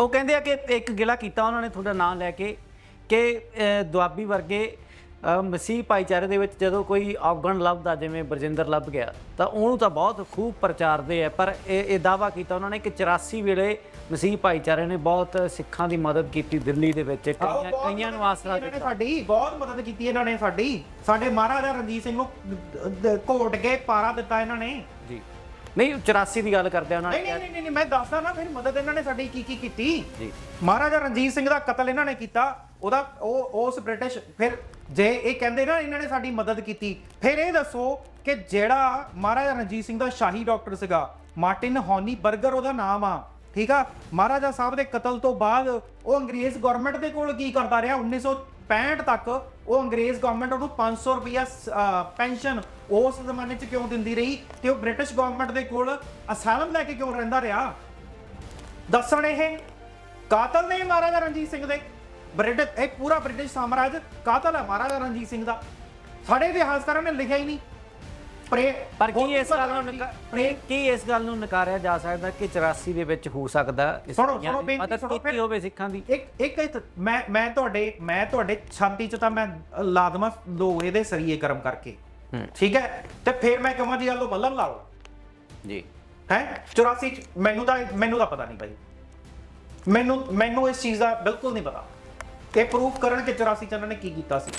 ਉਹ ਕਹਿੰਦੇ ਆ ਕਿ ਇੱਕ ਗਿਲਾ ਕੀਤਾ ਉਹਨਾਂ ਨੇ ਤੁਹਾਡਾ ਨਾਮ ਲੈ ਕੇ ਕਿ ਅ, ਦੁਆਬੀ ਵਰਗੇ ਅ, ਮਸੀਹ ਭਾਈਚਾਰੇ ਦੇ ਵਿੱਚ ਜਦੋਂ ਕੋਈ ਔਗਣ ਲੱਭਦਾ ਜਿਵੇਂ ਬਰਜਿੰਦਰ ਲੱਭ ਗਿਆ ਤਾਂ ਉਹਨੂੰ ਤਾਂ ਬਹੁਤ ਖੂਬ ਪ੍ਰਚਾਰਦੇ ਆ। ਪਰ ਇਹ ਇਹ ਦਾਵਾ ਕੀਤਾ ਉਹਨਾਂ ਨੇ ਕਿ 84 ਵੇਲੇ ਮਸੀਹ ਭਾਈਚਾਰੇ ਨੇ ਬਹੁਤ ਸਿੱਖਾਂ ਦੀ ਮਦਦ ਕੀਤੀ ਦਿੱਲੀ ਦੇ ਵਿੱਚ। ਕਈਆਂ ਕਈਆਂ ਨੂੰ ਆਸਰਾ ਦਿੱਤਾ ਸਾਡੀ ਬਹੁਤ ਮਦਦ ਕੀਤੀ ਇਹਨਾਂ ਨੇ ਸਾਡੀ। ਸਾਡੇ ਮਹਾਰਾਜਾ ਰਣਜੀਤ ਸਿੰਘ ਨੂੰ ਘੋਟ ਕੇ ਪਾਰਾ ਦਿੱਤਾ ਇਹਨਾਂ ਨੇ। ਜੀ। ਨਹੀਂ 84 ਦੀ ਗੱਲ ਕਰਦੇ ਆ ਉਹਨਾਂ ਨਹੀਂ ਨੇ ਨਹੀਂ ਨਹੀਂ ਨਹੀਂ ਮੈਂ ਦੱਸਦਾ ਨਾ ਫਿਰ ਮਦਦ ਇਹਨਾਂ ਨੇ ਸਾਡੀ ਕੀ ਕੀ ਕੀਤੀ? ਜੀ। ਮਹਾਰਾਜਾ ਰਣਜੀਤ ਸਿੰਘ ਦਾ ਕਤਲ ਇਹਨਾਂ ਨੇ ਕੀਤਾ ਉਹਦਾ ਉਹ ਉਸ ਬ੍ਰਿਟਿਸ਼ ਫਿਰ ਜੇ ਇਹ ਕਹਿੰਦੇ ਨਾ ਇਹਨਾਂ ਨੇ ਸਾਡੀ ਮਦਦ ਕੀਤੀ ਫਿਰ ਇਹ ਦੱਸੋ ਕਿ ਜਿਹੜਾ ਮਹਾਰਾਜਾ ਰਣਜੀਤ ਸਿੰਘ ਦਾ ਸ਼ਾਹੀ ਡਾਕਟਰ ਸੀਗਾ ਮਾਰਟਿਨ ਹੌਨੀ 버ਗਰ ਉਹਦਾ ਨਾਮ ਆ ਠੀਕ ਆ? ਮਹਾਰਾਜਾ ਸਾਹਿਬ ਦੇ ਕਤਲ ਤੋਂ ਬਾਅਦ ਉਹ ਅੰਗਰੇਜ਼ ਗਵਰਨਮੈਂਟ ਦੇ ਕੋਲ ਕੀ ਕਰਦਾ ਰਿਹਾ? 1965 ਤੱਕ ਉਹ ਅੰਗਰੇਜ਼ ਗਵਰਨਮੈਂਟ ਉਹਨੂੰ 500 ਰੁਪਿਆ ਪੈਨਸ਼ਨ ਉਸ ਜ਼ਮਾਨੇ 'ਚ ਕਿਉਂ ਦਿੰਦੀ ਰਹੀ ਤੇ ਉਹ ਬ੍ਰਿਟਿਸ਼ ਗਵਰਨਮੈਂਟ ਦੇ ਕੋਲ ਅਸਾਲਮ ਲੈ ਕੇ ਕਿਉਂ ਰਹਿੰਦਾ ਰਿਹਾ? ਦੱਸਣ ਇਹ ਕਾਤਲ ਨੇ ਮਹਾਰਾਜਾ ਰਣਜੀਤ ਸਿੰਘ ਦੇ। ਬ੍ਰਿਟਿਸ਼ ਇਹ ਪੂਰਾ ਬ੍ਰਿਟਿਸ਼ ਸਾਮਰਾਜ ਕਾਤਲ ਹੈ ਮਹਾਰਾਜਾ ਰਣਜੀਤ ਸਿੰਘ ਦਾ। ਸਾਡੇ ਇਤਿਹਾਸਕਾਰਾਂ ਨੇ ਲਿਖਿਆ ਹੀ ਨਹੀਂ। ਪ੍ਰੇ ਪਰ ਕੀ ਇਸ ਗੱਲ ਨੂੰ ਨਕਾ- ਪ੍ਰੇ ਕੀ ਇਸ ਗੱਲ ਨੂੰ ਨਕਾਰਿਆ ਜਾ ਸਕਦਾ ਕਿ 84 ਦੇ ਵਿੱਚ ਹੋ ਸਕਦਾ ਇਸ ਸੁਣੋ, ਧੀਆਂ ਸੁਣੋ, ਦੀ ਬੇਨਤੀ ਮਦਦ ਸੁਣੋ, ਕੀਤੀ ਫਿਰ- ਹੋਵੇ ਸਿੱਖਾਂ ਦੀ? ਇੱਕ ਇੱਕ ਮੈਂ ਮੈਂ ਤੁਹਾਡੇ ਮੈਂ ਤੁਹਾਡੇ ਛਾਤੀ 'ਚ ਤਾਂ ਮੈਂ ਲਾਦਮਾ ਲੋਹੇ ਦੇ ਸਰੀਏ ਕਰਮ ਕਰਕੇ। ਹੂੰ। ਠੀਕ ਹੈ? ਤੇ ਫਿਰ ਮੈਂ ਕਹਾਂ ਜੀ ਗੱਲ ਤੋਂ ਬੱਲਮ ਲਾਓ। ਜੀ। ਹੈ? 84 ਚ ਮੈਨੂੰ ਤਾਂ ਮੈਨੂੰ ਤਾਂ ਪਤਾ ਨਹੀਂ ਭਾਈ। ਮੈਨੂੰ ਮੈਨੂੰ ਇਸ ਚੀਜ਼ ਦਾ ਬਿਲਕੁਲ ਨਹੀਂ ਪਤਾ। ਇਹ ਪ੍ਰੂਫ ਕਰਨ ਕਿ 84 ਚ ਇਹਨਾਂ ਨੇ ਕੀ ਕੀਤਾ ਸੀ।